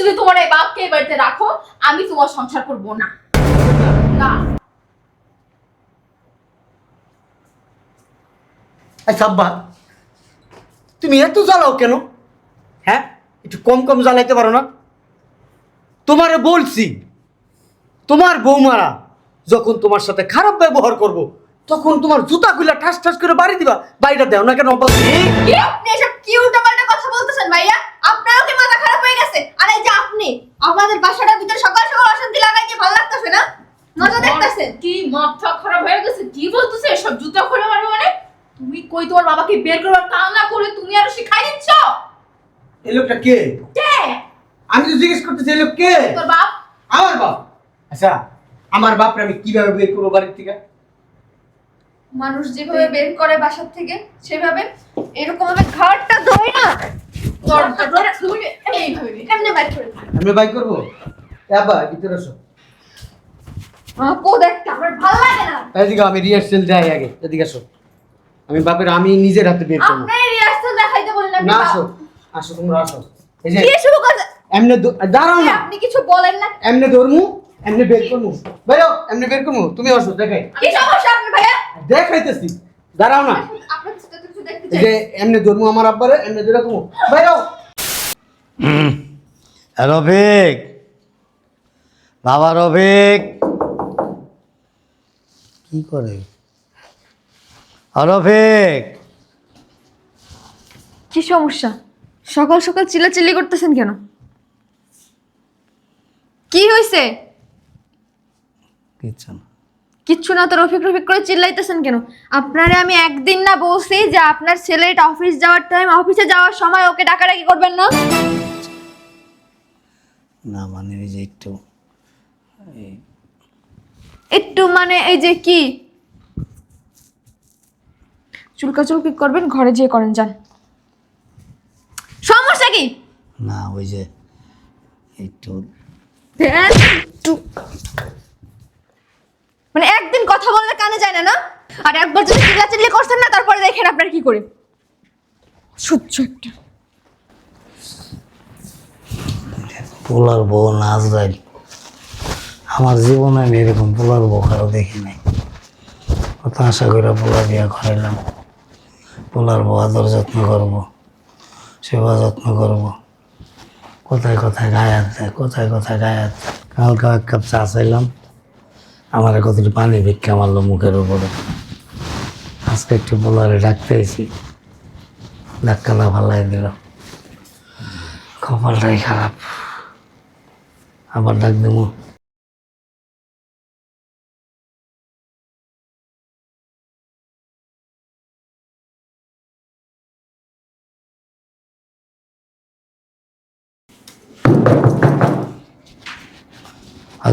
যদি তোমার এই বাপকে এই বাড়িতে রাখো, আমি তোমার সংসার করব না। সাব্বা, তুমি এত জ্বালাও কেন? হ্যাঁ? একটু কম কম জ্বালাইতে পারো না? তোমারে বলছি, তোমার বৌমারা যখন তোমার সাথে খারাপ ব্যবহার করব তখন তোমার জুতা খুলে ঠাস ঠাস করে বাড়ি দিবা বাড়িটা দেও না কেন? কি? আপনি এসব কি উল্টোপাল্টা কথা বলতেছেন ভাইয়া? আপনারও কি মাথা খারাপ হয়ে গেছে? আর এই যে আপনি আমাদের বাসাটার ভিতরে সকাল সকাল অশান্তি লাগাই দিয়ে ভালো লাগতেছে না? মজা দেখতেছেন? কি মাথা খারাপ হয়ে গেছে? কি বলতেছে এসব জুতা খুলে মারবে মানে? তুমি কই তোমার বাবাকে বের করবার তা না করে তুমি আরও শিখাই দিচ্ছ? এই লোকটা কে? কে? আমি তো জিজ্ঞেস করতেছি এই লোক কে? তোর বাপ? আমার বাপ? আচ্ছা আমার বাপরে আমি কীভাবে বের করব বাড়ির থেকে? মানুষ যেভাবে বের করে বাসার থেকে সেভাবে এরকম ভাবে ঘাটটা ধরে না আমি বাই করব? ভিতরে আসো। আপু দেখতে আমার ভালো লাগে না। এদিকে আমি রিহার্সেল দেয় আগে এদিকে আসো। আমি বাপের আমি নিজের হাতে বের করব। রিহার্সাল দেখাইতে বলেন না আসো আসো তোমরা আসো। এই যে কি শুরু করছে এমনি দাঁড়াও না। আপনি কিছু বলেন না। এমনি ধরমু। এমনি বের করমু। বেরো এমনি বের করমু? তুমি আসো দেখাই। কি সমস্যা আপনার ভাইয়া? দেখাইতেছি। দাঁড়াও না। আপনার কিছু কিছু দেখতে চাই। যে এমনি ধরমু আমার আব্বারে এমনি ধরে কমু। বেরো রফিক। বাবা রফিক। কি করে? রফিক। কি সমস্যা? সকাল সকাল চিল্লাচিল্লি করতেছেন কেন? কি হয়েছে কিচ্ছু না। কিচ্ছু না তো রফিক রফিক করে চিল্লাইতেছেন কেন? আপনারে আমি একদিন না বলছি যে আপনার ছেলেটা অফিস যাওয়ার টাইম অফিসে যাওয়ার সময় ওকে ডাকাডাকি করবেন না? না মানে ওই যে একটু একটু মানে এই যে কি? চুলকাচুলকি করবেন ঘরে যেয়ে করেন যান। সমস্যা কি? না ওই যে একটু একটু। মানে একদিন কথা বললে কানে যায় না না? আর একবার যদি চিল্লাচিল্লি করছেন না, তারপরে দেখেন আপনার কি করে। সহ্য একটা। পোলার বউ নাচ গাইল আমার জীবনে আমি এরকম পোলার বউ কারও দেখি নাই। কত আশা করে পোলা বিয়া করাইলাম। পোলার বউ আদর যত্ন করব, সেবা যত্ন করব। কোথায় কোথায় গায়ে হাত দেয়, কোথায় কোথায় গায়ে হাত দেয়। কালকে এক কাপ চা চাইলাম। আমার কতটি পানি ভিক্ষা মারলো মুখের উপরে। আজকে একটু পোলারে ডাকতে এসি ধাক্কাটা ভালাই দিল। কপালটাই খারাপ। আবার ডাক দেবো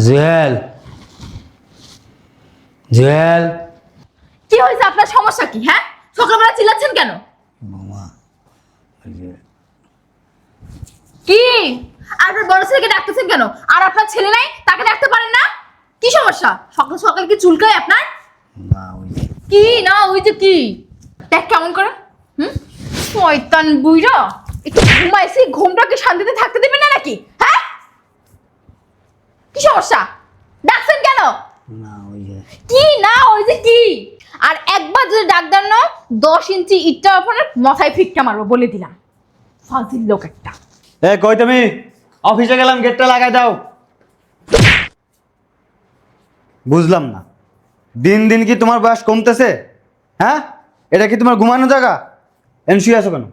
জুয়েল জুয়েল। কি হয়েছে? আপনার সমস্যা কি হ্যাঁ? সকালবেলা চিল্লাচ্ছেন কেন? মামা ওই যে কি? আর আপনার বড় ছেলেকে ডাকতেছেন কেন? আর আপনার ছেলে নাই? তাকে ডাকতে পারেন না? কি সমস্যা? সকাল সকাল কি চুলকায় আপনার? না ওই যে কি? না ওই যে কি? দেখ কেমন করে হুম? শয়তান বুইরা একটু ঘুমাইছি ঘুমটাকে শান্তিতে থাকতে দেবেন না নাকি? হ্যাঁ? কি সমস্যা? ডাকছেন কেন? না ওই যে কি? না ওই যে কি? আর একবার যদি ডাক দেন না দশ ইঞ্চি ইটটা আপনার মাথায় ফিটকা মারবো বলে দিলাম। ফাজিল লোক একটা। এ কই তুমি? অফিসে গেলাম গেটটা লাগাই দাও। বুঝলাম না। দিন দিন কি তোমার বয়স কমতেছে? হ্যাঁ? এটা কি তোমার ঘুমানো জায়গা? এন শুয়ে আছো কেন?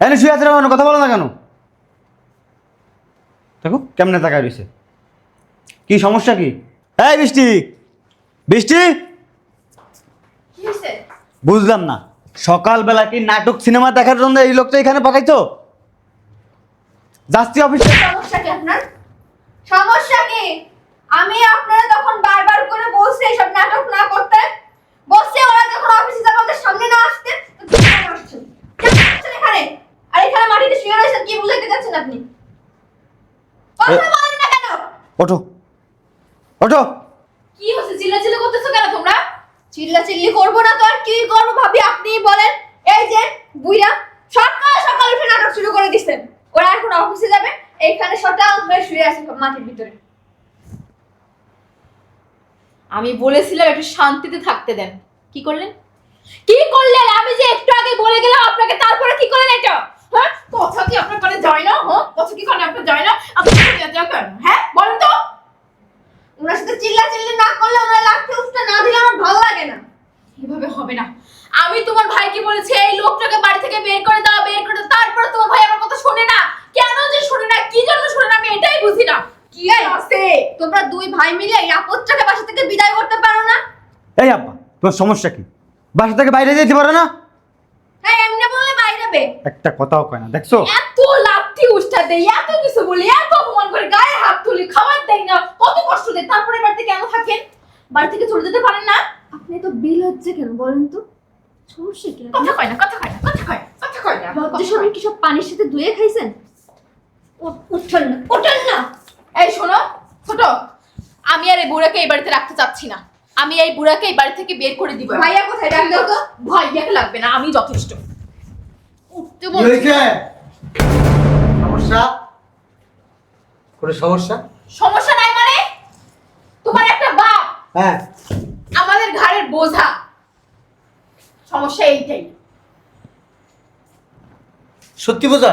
এনে শুয়ে আছো কেন? কথা বলো না কেন? দেখো কেমনে তাকায় রয়েছে। কি সমস্যা কি? এই বৃষ্টি বৃষ্টি? বুঝলাম না। সকালবেলা কি নাটক সিনেমা দেখার জন্য এই লোকটা এখানে পাঠাইছো যাচ্ছি অফিসে সমস্যা কি আপনার? সমস্যা কি? আমি আপনারা তখন বারবার করে বলছি এসব নাটক না করতে। বলছি ওরা যখন অফিসে যাবে ওদের সামনে না আসতে এখানে? আর এখানে মাটিতে শুয়ে রয়েছেন কি বুঝাইতে যাচ্ছেন আপনি? কথা বলেন না কেন? ওঠো। ওঠো। কি হচ্ছে চিল্লা চিল্লা করতেছো কেন তোমরা? চিল্লা চিল্লি করব না তো আর কি করব ভাবি আপনিই বলেন। এই যে বুইরা সকাল সকাল উঠে নাটক শুরু করে দিচ্ছেন ওরা এখন অফিসে যাবে শটাং হয়ে শুয়ে আছে মাটির ভিতরে। আমি বলেছিলাম একটু শান্তিতে থাকতে দেন। কি করলেন? কি করলেন? আমি যে একটু আগে বলে গেলাম আপনাকে তারপরে কি করলেন এটা? হ্যাঁ? কথা কি আপনার কানে যায় না? হ্যাঁ? কথা কি কানে আপনার যায় না? আপনি হ্যাঁ? বলেন তো। ওনার সাথে চিল্লা চিল্লি না করলে ওনার লাঠি না দিলে আমার ভালো লাগে না। এভাবে হবে না। আমি তোমার ভাইকে বলেছি এই লোকটাকে বাড়ি থেকে বের করে দাও বের করে দাও। তারপরে তোমার ভাই আমার কথা শোনে না। কেন যে শোনে না কি জন্য শোনে না আমি এটাই বুঝি না। কি আছে? তোমরা দুই ভাই মিলে এই আপদটাকে বাসা থেকে বিদায় করতে পারো না? এই আব্বা তোমার সমস্যা কি? বাসা থেকে বাইরে যেতে পারো না? হ্যাঁ এমনি বললে বাইরে বে। একটা কথাও কয় না দেখছ? এত লাথি উষ্ঠা দেই এত কিছু বলি এত অপমান করে গায়ে হাত তুলি খাবার দেই না কত কষ্ট দেয় তারপরে বাড়িতে কেন থাকেন? বাড়ি থেকে চলে যেতে পারেন না? আপনি তো বিল হচ্ছে কেন বলেন তো? সমস্যা কি? কথা কয় না কথা কয় না কথা কয় কথা কয় না লজ্জা কি সব পানির সাথে ধুয়ে খাইছেন? উ- উঠেন না না। এই শোনো ছোট আমি আর এই বুড়াকে এই বাড়িতে রাখতে চাচ্ছি না। আমি এই বুড়াকে এই বাড়ি থেকে বের করে দিব। ভাইয়া কোথায়? ডাক দাও তো। ভাইয়াকে লাগবে না আমি যথেষ্ট। উঠতে বলছি সমস্যা? কোনো সমস্যা? সমস্যা নাই মানে? তোমার একটা বাপ। হ্যাঁ। আমাদের ঘাড়ের বোঝা। সমস্যা এইটাই। সত্যি বোঝা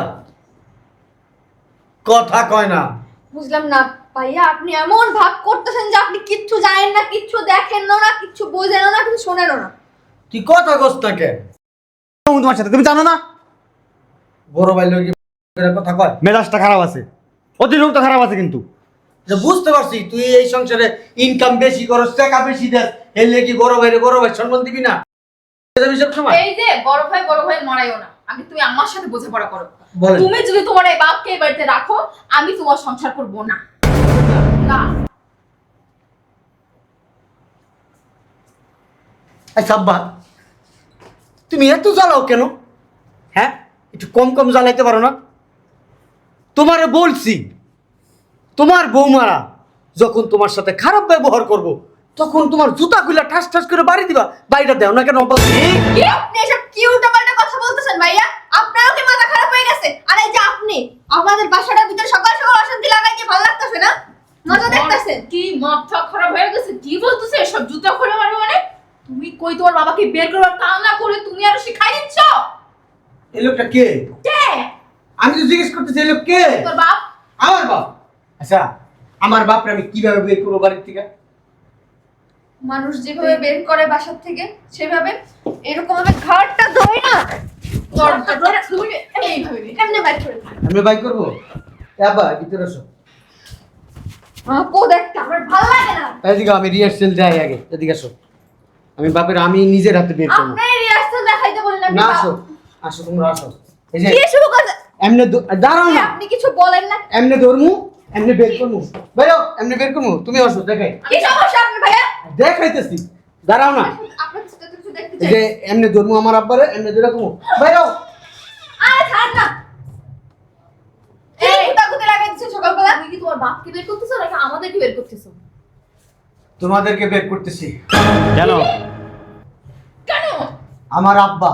কথা কয় না। বুঝলাম না ভাইয়া আপনি এমন ভাব করতেছেন যে আপনি কিচ্ছু জানেন না কিচ্ছু দেখেন না কিচ্ছু বোঝেন না কিছু শোনেন না। তুই কথা কস না কে তোমার সাথে তুমি জানো না বড় ভাই লোক কথা কয়? মেজাজটা খারাপ আছে। অতিরিক্ত খারাপ আছে কিন্তু। বুঝতে পারছি তুই এই সংসারে ইনকাম বেশি করস টাকা বেশি দেস এলে কি বড় ভাইরে বড় ভাই সম্মান দিবি না? সব সময়? এই যে বড় ভাই বড় ভাই মারাইও না। আমি তুমি আমার সাথে বোঝাপড়া করো। তুমি যদি তোমার এই বাপকে এই বাড়িতে রাখো আমি তোমার সংসার করব না। না। আচ্ছা আব্বা তুমি এত জ্বালাও কেন? হ্যাঁ? একটু কম কম জ্বালাইতে পারো না? তোমারে বলছি তোমার বৌমারা যখন তোমার সাথে খারাপ ব্যবহার করব তখন তোমার জুতা খুলে ঠাস ঠাস করে বাড়ি দিবা। বাড়িটা দেও না কেন? কি? আপনি এসব? কি উল্টোপাল্টা কথা বলতেছেন ভাইয়া? আপনারও কি মাথা খারাপ হয়ে গেছে? আর এই যে আপনি আমাদের বাসাটার ভিতরে সকাল সকাল অশান্তি লাগাই দিয়ে ভালো লাগতেছে না? মজা দেখতেছেন? কি মাথা খারাপ হয়ে গেছে? কি বলতেছে এসব? জুতা খুলে মারবে মানে? তুমি কই তোমার বাবাকে বের করবার তা না করে তুমি আরও শিখাই দিচ্ছ? এই লোকটা কে? কে তোর বাপ? আমার বাপ। আচ্ছা আমার বাপরে আমি কীভাবে বের করব বাড়ির থেকে? মানুষ যেভাবে বের করে বাসার থেকে সেভাবে এরকম ভাবে ঘাটটা ধরে না? আমি করব? ভিতরে আসো। আমি রিহার্সেল যাই আগে এদিকে আসো। আমি বাপের আমি নিজের হাতে বের করব। না আসো। আসো তোমরা আসো। এই যে শুরু করছে এমনি দাঁড়াও না। আপনি কিছু বলেন না। এমনি ধরমু এমনি বের করমু। বেরো এমনি বের করমু? তুমি আসো দেখাই। কি সমস্যা আপনার ভাইয়া? দেখাইতেছি। দাঁড়াও না। যে এমনি ধরমু আমার আব্বারে এমনি ধরে কমু বেরো আরে ছাড় না। এই গুতাগুতি লাগাই সকালবেলা। তুমি কি তোমার বাপকে বের করতেছো নাকি আমাদেরকে বের করতেছো? তোমাদেরকে বের করতেছি। কেন? কেন? আমার আব্বা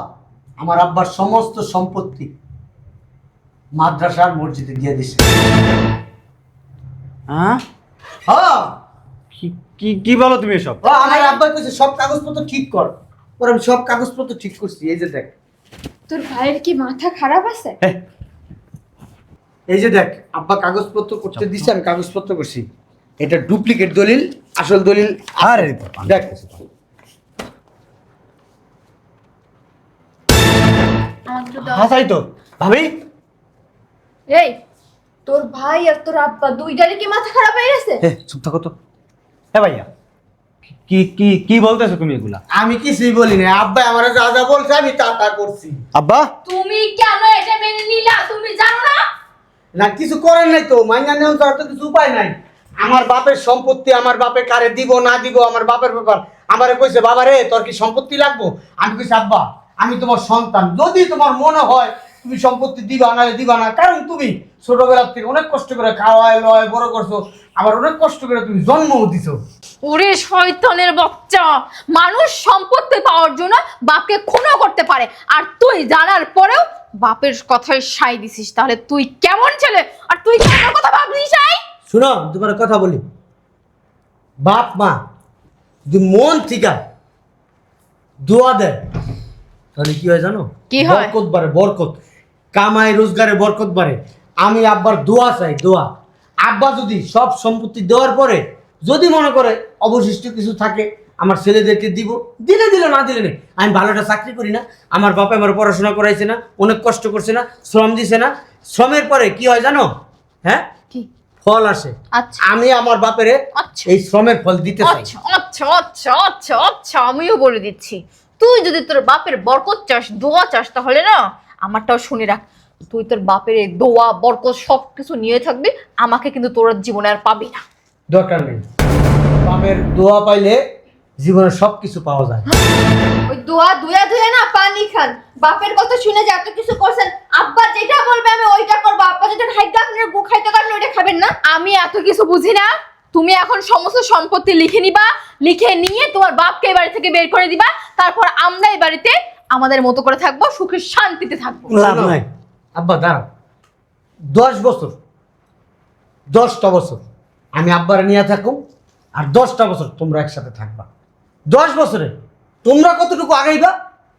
আমার আব্বার সমস্ত সম্পত্তি মাদ্রাসার মসজিদে দিয়ে দিছে। হ্যাঁ? হ্যাঁ। কি- কি বলো তুমি এসব? আমার আব্বা কইছে সব কাগজপত্র ঠিক কর। ওর আমি সব কাগজপত্র ঠিক করছি এই যে দেখ। তোর ভাইয়ের কি মাথা খারাপ আছে? এই যে দেখ আব্বা কাগজপত্র করতে দিছে আমি কাগজপত্র করছি। এটা ডুপ্লিকেট দলিল আসল দলিল আরে দেখ। হাসাই তো ভাবি। এই তোর ভাই আর তোর আব্বা দুইটারই কি মাথা খারাপ হয়ে গেছে? চুপ থাকো তো। হ্যাঁ ভাইয়া কি কি কি বলতেছো তুমি এগুলা? আমি কিছুই বলি না আব্বা আমার যা যা বলছে আমি তা তা করছি। আব্বা? তুমি কেন এটা মেনে নিলা? তুমি জানো না? না কিছু করেন নাই তো। মাইনা নেওয়া ছাড়া তো কিছু উপায় নাই। আমার বাপের সম্পত্তি আমার বাপে কারে দিব না দিব আমার বাপের ব্যাপার। আমারে কইছে বাবা রে তোর কি সম্পত্তি লাগবো? আমি কইছি আব্বা আমি তোমার সন্তান। যদি তোমার মনে হয় তুমি সম্পত্তি দিবা না দিবা না। কারণ তুমি ছোটবেলার থেকে অনেক কষ্ট করে খাওয়ায় লয় বড় করছ। আবার অনেক কষ্ট করে তুমি জন্মও দিছো। ওরে শয়তানের বাচ্চা মানুষ সম্পত্তি পাওয়ার জন্য বাপকে খুনও করতে পারে। আর তুই জানার পরেও বাপের কথায় সাই দিছিস। তাহলে তুই কেমন ছেলে? আর তুই কেমন কথা ভাবলি সাই? শুনো তোমার কথা বলি। বাপ মা যদি মন থেকে দোয়া দেয় তাহলে কি হয় জানো? কি হয়? বরকত বাড়ে বরকত। কামাই রোজগারে বরকত বাড়ে। আমি আব্বার দোয়া চাই দোয়া। আব্বা যদি সব সম্পত্তি দেওয়ার পরে যদি মনে করে অবশিষ্ট কিছু থাকে আমার ছেলেদেরকে দিব দিলে দিলে না দিলে নেই। আমি ভালোটা চাকরি করি না আমার বাপা আমার পড়াশোনা করাইছে না অনেক কষ্ট করছে না শ্রম দিছে না। শ্রমের পরে কি হয় জানো? হ্যাঁ? কি? ফল আসে। আচ্ছা। আমি আমার বাপেরে আচ্ছা। এই শ্রমের ফল দিতে চাই। আচ্ছা আচ্ছা আচ্ছা আচ্ছা আচ্ছা আমিও বলে দিচ্ছি। তুই যদি তোর বাপের বরকত চাস দোয়া চাস তাহলে না আমারটাও শুনে রাখ তুই তোর বাপের এই দোয়া বরকত সব কিছু নিয়ে থাকবি আমাকে কিন্তু তোর জীবনে আর পাবি না। দরকার নেই। বাপের দোয়া পাইলে জীবনে সব কিছু পাওয়া যায়। ওই দোয়া দুয়া দুয়া না পানি খান। বাপের কথা শুনে যে এত কিছু করছেন আব্বা যেটা বলবে আমি ওইটা করব। আব্বা যেটা খাইতে আপনার গু খাইতে পারেন ওইটা খাবেন না। আমি এত কিছু বুঝি না। তুমি এখন সমস্ত সম্পত্তি লিখে নিবা লিখে নিয়ে তোমার বাপকে এই বাড়ি থেকে বের করে দিবা। তারপর আমরা এই বাড়িতে আমাদের মতো করে থাকব সুখে শান্তিতে থাকব। লাভ নাই। আব্বা দাঁড়াও। দশ বছর দশটা বছর আমি আব্বার নিয়ে থাকুম আর দশটা বছর তোমরা একসাথে থাকবা। দশ বছরে তোমরা কতটুকু আগাইবা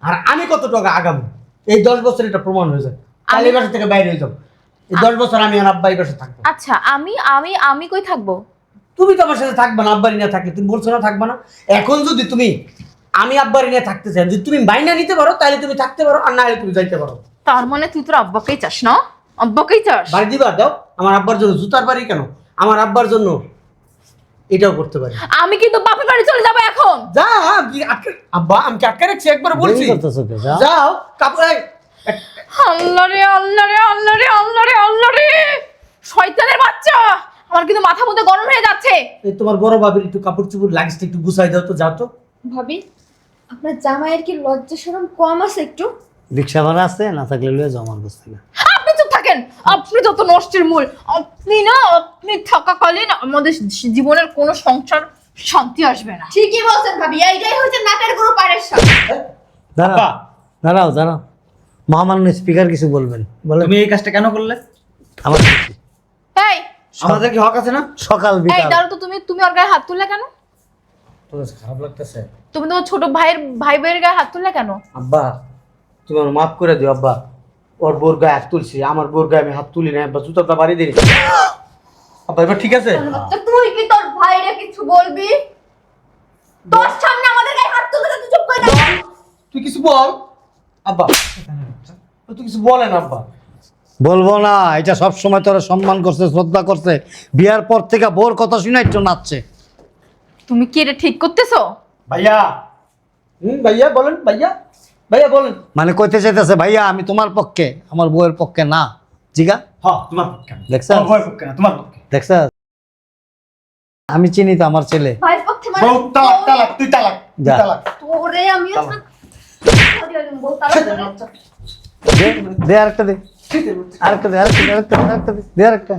আর আমি কতটুকু আগাবো? এই দশ বছর এটা প্রমাণ হয়ে যায়। কালী বাসা থেকে বাইরে হয়ে যাব। এই দশ বছর আমি আর আব্বা এই বাসা থাকব। আচ্ছা আমি আমি আমি কই থাকব? তুমি তো আমার সাথে থাকবা না আব্বারি নিয়ে থাকলে। তুমি বলছো না থাকবা না। এখন যদি তুমি আমি আব্বারি নিয়ে থাকতে চাই যদি তুমি বাইনা নিতে পারো তাহলে তুমি থাকতে পারো আর না হলে তুমি যাইতে পারো। তার মানে তুই তোর আব্বাকেই চাস না? আব্বাকেই চাস? বাড়ি দিবা দাও। আমার আব্বার জন্য জুতার বাড়ি কেন? আমার আব্বার জন্য এটাও করতে পারি। আমি কিন্তু বাপের বাড়ি চলে যাব এখন। যা আব্বা আমি আটকে রাখছি? একবার বলছি? যাও। কাপড় এই, এক- আল্লাহ রে আল্লাহ রে আল্লাহ রে আল্লাহ রে আল্লাহ রে। শয়তানের বাচ্চা। আমার কিন্তু মাথা মধ্যে গরম হয়ে যাচ্ছে। এই তোমার বড় বাবির একটু কাপড় চুপড় লাগছে একটু গুছাই দাও তো যাও তো। ভাবি আপনার জামাইয়ের কি লজ্জা শরম কম আছে একটু? রিক্সা ভাড়া আছে না থাকলে লয়ে যাও আমার কাছ থেকে। আপনি চুপ থাকেন! আপনি যত নষ্টের মূল আপনি না আপনি থাকাকালীন আমাদের জীবনের কোনো সংসার শান্তি আসবে না। ঠিকই বলছেন ভাবি এইটাই হচ্ছে নাটের গুরু পারেশ্বর দাঁড়াও আব্বা। দাঁড়াও দাঁড়াও। মহামান্য স্পিকার কিছু বলবেন বলে তুমি এই কাজটা কেন করলে? আমার। এই! আমাদের কি হক আছে না? সকাল বিকাল এই বিকাল। দাঁড়ো তো তুমি তুমি ওর গায়ে হাত তুললে কেন? তোর কাছে খারাপ লাগতেছে? তুমি তোমার ছোট ভাইয়ের ভাই ভাইয়ের গায়ে হাত তুললে কেন? আব্বা তুমি আমার মাফ করে দিও আব্বা। ওর বোর গায়ে হাত তুলছি আমার বোর গায়ে আমি হাত তুলি না আব্বা জুতাটা বাড়ি দিই আব্বা এবার ঠিক আছে? তুই কি তোর ভাইরে কিছু বলবি? তোর সামনে আমাদের গায়ে হাত তুলতে তুই চুপ করে তুই কিছু বল। আব্বা তুই কিছু বলেন আব্বা। বলব না এটা সব সময় তোরা সম্মান করছে শ্রদ্ধা করছে। বিয়ার পর থেকে বোর কথা শুনে একটু নাচছে। তুমি কি এটা ঠিক করতেছো? ভাইয়া। হুম ভাইয়া বলেন ভাইয়া। ভাইয়া বলেন। মানে কইতে চাইতেছে ভাইয়া আমি তোমার পক্ষে আমার বউয়ের পক্ষে না। জিগা? হ্যাঁ তোমার পক্ষে দেখছ? তোমার বউয়ের পক্ষে না তোমার পক্ষে। দেখছ? আমি চিনি তো আমার ছেলে। পক্ষে মানে বউ তালাক তালাক তুই তালাক তুই তালাক। তোরে আমি তালাক। বউ তালাক করে। দে দে আরেকটা দে। আরেকটা দে আরেকটা দে আরেকটা দে আরেকটা দে। দে আরেকটা।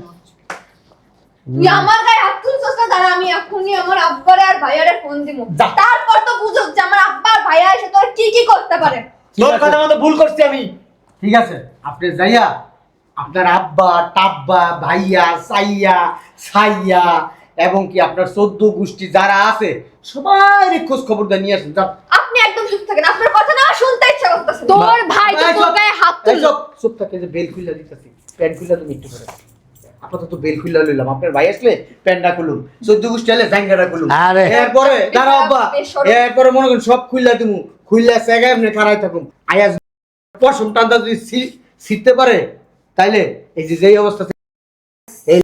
তুই আমার গায়ে হাত তুলছিস না? দাঁড়া আমি এখনই আমার আব্বারে আর ভাইয়ারে ফোন দিব তারপর তো বুঝুক যে আমার আব্বা আর ভাইয়া এসে তোর কি কি করতে পারে। তোর কথা মতো ভুল করছি আমি। ঠিক আছে আপনি যাইয়া আপনার আব্বা টাব্বা ভাইয়া সাইয়া সাইয়া এবং কি আপনার চোদ্দ গোষ্ঠী যারা আছে সবাই খোঁজ খবর দিয়ে নিয়ে আসেন যান। আপনি একদম চুপ থাকেন আপনার কথা না শুনতে ইচ্ছা করতেছে। তোর ভাই তো তোর গায়ে হাত তুললো চুপ, চুপ থাকে যে বেল খুলে দিতেছি। প্যান্ট খুলে তুমি একটু করে আপাতত বেল খুলে লইলাম। আপনার ভাই আসলে প্যান্টটা খুলুম চোদ্দ গোষ্ঠী এলে জাঙ্গাটা খুলুম এরপরে দাঁড়াও আব্বা এরপরে মনে করেন সব খুললা দিমু খুললা সেগায় এমনি খারাই থাকুম আয়াজ পশম টান্দা যদি ছি- ছিঁড়তে পারে তাইলে এই যে যেই অবস্থা এই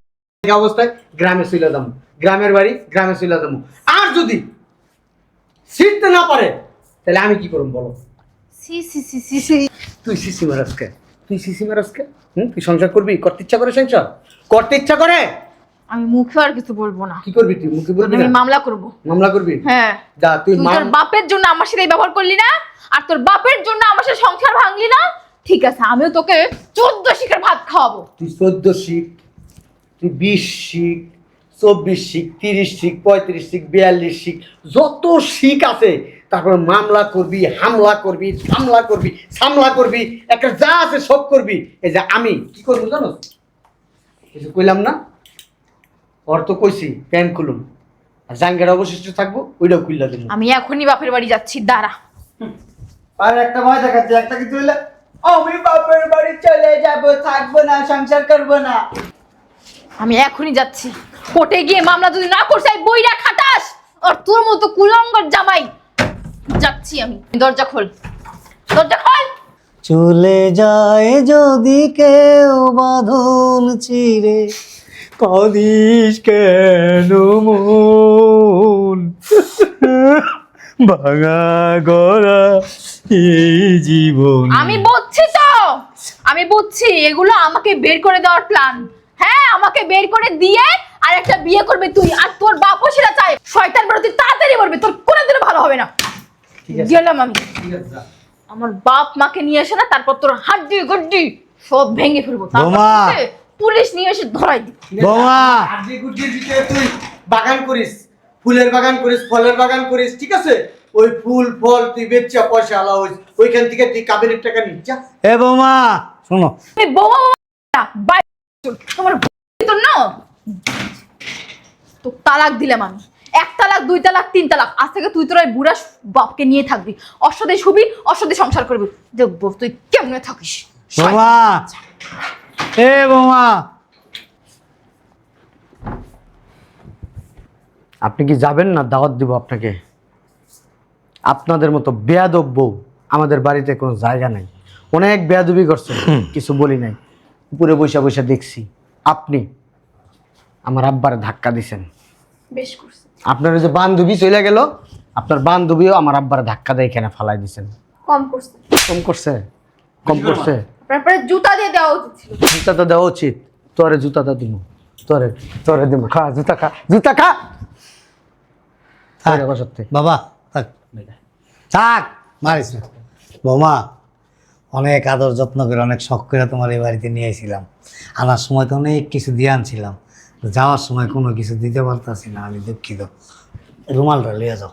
অবস্থায় গ্রামে চলে যাব। গ্রামের বাড়ি গ্রামে চলে যাব। আর যদি ছিঁড়তে না পারে তাহলে আমি কি করব বলো? সি সি সি তুই সিসি মারাজকে তুই সিসি মারাজকে হুম তুই সংসার করবি? করতে ইচ্ছা করে সংসার? করতে ইচ্ছা করে? আমি মুখে আর কিছু বলব না। কি করবি তুই? মুখে বলবি আমি মামলা করব। মামলা করবি? হ্যাঁ। যা তুই তোর বাপের জন্য আমার সাথে এই ব্যবহার করলি না আর তোর বাপের জন্য আমার সাথে সংসার ভাঙলি না? ঠিক আছে আমিও তোকে চোদ্দ শিখের ভাত খাওয়াবো। তুই চোদ্দ শিখ তুই বিশ শিখ চব্বিশ শিখ তিরিশ শিখ পঁয়ত্রিশ শিখ বিয়াল্লিশ শিখ যত শিখ আছে তারপর মামলা করবি হামলা করবি হামলা করবি সামলা করবি একটা যা আছে সব করবি। এই যে আমি কি করব জানো? কিছু কইলাম না। ওর তো কইছি প্যান খুলুন আর জাঙ্গের অবশিষ্ট থাকব ওইটাও খুললা দেবো আমি এখনই বাপের বাড়ি যাচ্ছি দাঁড়া। আর একটা ভয় দেখাচ্ছে একটা কিছু হইলে আমি বাপের বাড়ি চলে যাব থাকব না সংসার করব না। আমি এখনই যাচ্ছি। কোর্টে গিয়ে মামলা যদি না করছে এই বইরা খাটাস। আর তোর মতো কুলঙ্গর জামাই। যাচ্ছি আমি। দরজা খোল। দরজা খোল! চলে যায় যদি কেউ বাঁধন চিরে কদিস কেন মন? ভাঙা গড়া এই জীবন। আমি বুঝছি তো! আমি বুঝছি এগুলো আমাকে বের করে দেওয়ার প্ল্যান হ্যাঁ আমাকে বের করে দিয়ে আর একটা বিয়ে করবে তুই। আর তোর বাপও সেটা চায়। শয়তান বড় তুই তাড়াতাড়ি মরবে তোর কোনো দিনও ভালো হবে না। ঠিক আছে। গেলাম আমি। ঠিক আছে। আমার বাপ মাকে নিয়ে এসে না তারপর তোর হাড্ডি গুড্ডি সব ভেঙে ফেলব তারপর বোমা! তোকে পুলিশ নিয়ে এসে ধরাই আছে? বোমা! আড্ডি গুড্ডির ভিতরে তুই বাগান করিস ফুলের বাগান করিস ফলের বাগান করিস ঠিক আছে ওই ফুল ফল তুই বেচা পয়সা আলা হইস ওইখান থেকে তুই কাবিনের টাকা নিস যা এ বৌমা শোনো তুমি বোমা বোমা না, বাইরে চল। তোমার তোর না তো তালাক দিলাম আমি এক তালাক দুই তালাক তিন তালাক। আজ থেকে তুই তোর ওই বুড়া বাপকে নিয়ে থাকবি। অসদে শুবি অসদে সংসার করবি। দেখব তুই কেমনে থাকিস? বৌমা! এ বৌমা! আপনি কি যাবেন না? দাওয়াত দিব আপনাকে। আপনাদের মতো বেয়াদব বউ আমাদের বাড়িতে কোনো জায়গা নাই। অনেক বেয়াদবি করছে। কিছু বলি নাই। উপরে বসে বসে দেখছি। আপনি আমার আব্বার ধাক্কা দিছেন। বেশ করছে। আপনার ওই যে বান্ধবী চলে গেল আপনার বান্ধবীও আমার আব্বার ধাক্কা দিয়ে এখানে ফালাই দিছেন। কম করছে। কম করছে? কম করছে? তারপরে জুতা দিয়ে দেওয়া উচিত ছিল। জুতা তো দেওয়া উচিত। তোরে জুতাটা দিব তোরে তোরে দিব খা জুতা খা জুতা খা! থাক। ওই সত্যি বাবা থাক। থাক মারিস না। বৌমা অনেক আদর যত্ন করে অনেক শখ করে তোমার এই বাড়িতে নিয়ে এসেছিলাম আনার সময় তো অনেক কিছু দিয়ে আনছিলাম। যাওয়ার সময় কোনো কিছু দিতে পারতাছি না আমি দুঃখিত। রুমালটা লিয়ে যাও।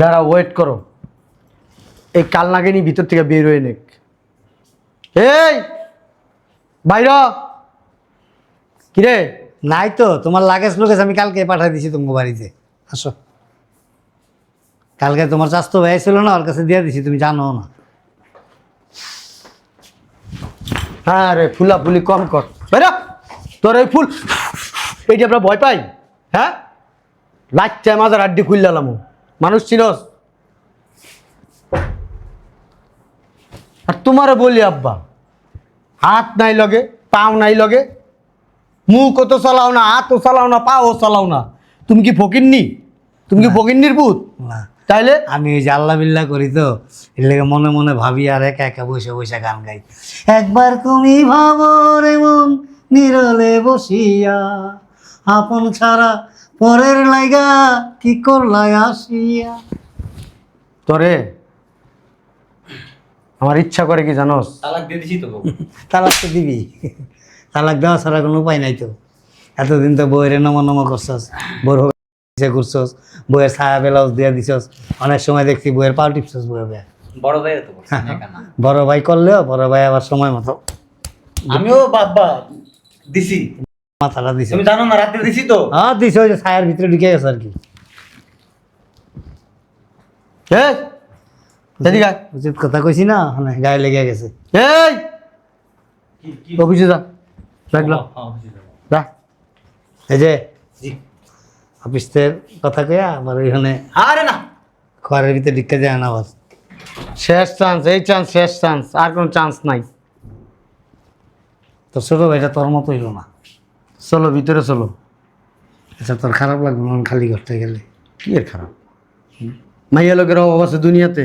দাঁড়া ওয়েট করো। এই কাল নাগিনী ভিতর থেকে বের হয়ে নেক। এই! বাইর কিরে? নাই তো তোমার লাগেজ লুগেজ আমি কালকে পাঠিয়ে দিছি তোমার বাড়িতে। আসো। কালকে তোমার স্বাস্থ্য ব্যয় ছিল না ওর কাছে দিয়ে দিছি তুমি জানো না। হ্যাঁ রে ফুলা ফুলি কম কর। বাইর তোর এই ফুল এইটা আমরা ভয় পাই হ্যাঁ? লাইটটা মাজার আড্ডি খুললাম মানুষ চিনস। আর তোমারে বলি আব্বা হাত নাই লগে পাও নাই লগে মুখও তো চালাও না হাতও চালাও না পাও চালাও না। তুমি কি ফকিরনি তুমি কি ফকিরনির পুত? না। তাইলে? আমি ওই যে আল্লাহ বিল্লাহ করি তো এর লেগে মনে মনে ভাবি আর একা একা বসে বসে গান গাই। একবার তুমি ভাবো রে মন নিরলে বসিয়া আপন ছাড়া পরের লাইগা কি করলাই আসিয়া। তোরে? আমার ইচ্ছা করে কি জানোস? তালাক দিয়ে দিছি তো তালাক তো দিবি। তালাক দেওয়া ছাড়া কোনো উপায় নাই তো। এতদিন তো বইয়ের নমো নমো করছস হোক ইচ্ছে করছস বইয়ের ছায়া ব্লাউজ দিয়ে দিছস অনেক সময় দেখছি বইয়ের পাও টিপছস বইয়ে বইয়ে। বড় ভাইয়ের তো না। বড় ভাই করলেও বড় ভাই আবার সময় মতো। আমিও বাবা দিছি। মাথাটা দিছে। তুমি জানো না রাত্রে দিছি তো। হ্যাঁ দিছে ওই যে ছায়ার ভিতরে ঢুকে গেছে আর কি। এই এদিকে আয়। উচিত কথা কইছি না মানে গায়ে লেগে গেছে। এই! অফিসে যা। রাখলাম যা। এই যে অফিসের কথা কয়া আমার ওইখানে আরে না। ঘরের ভিতরে ঢুকে যায় না আবার শেষ চান্স এই চান্স শেষ চান্স আর কোনো চান্স নাই। তোর ছোট ভাইটা তোর মতো হইল না। চলো ভিতরে চলো। আচ্ছা তোর খারাপ লাগল মন খালি করতে গেলে। কি এর খারাপ? মাইয়া লোকের অভাব আছে দুনিয়াতে।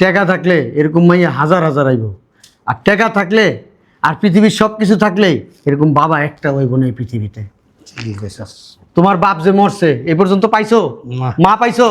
টাকা থাকলে এরকম মাইয়া হাজার হাজার আইব। আর টাকা থাকলে আর পৃথিবীর সব কিছু থাকলে এরকম বাবা একটা হইব না এই পৃথিবীতে। তোমার বাপ যে মরছে এ পর্যন্ত পাইছো? মা পাইছো?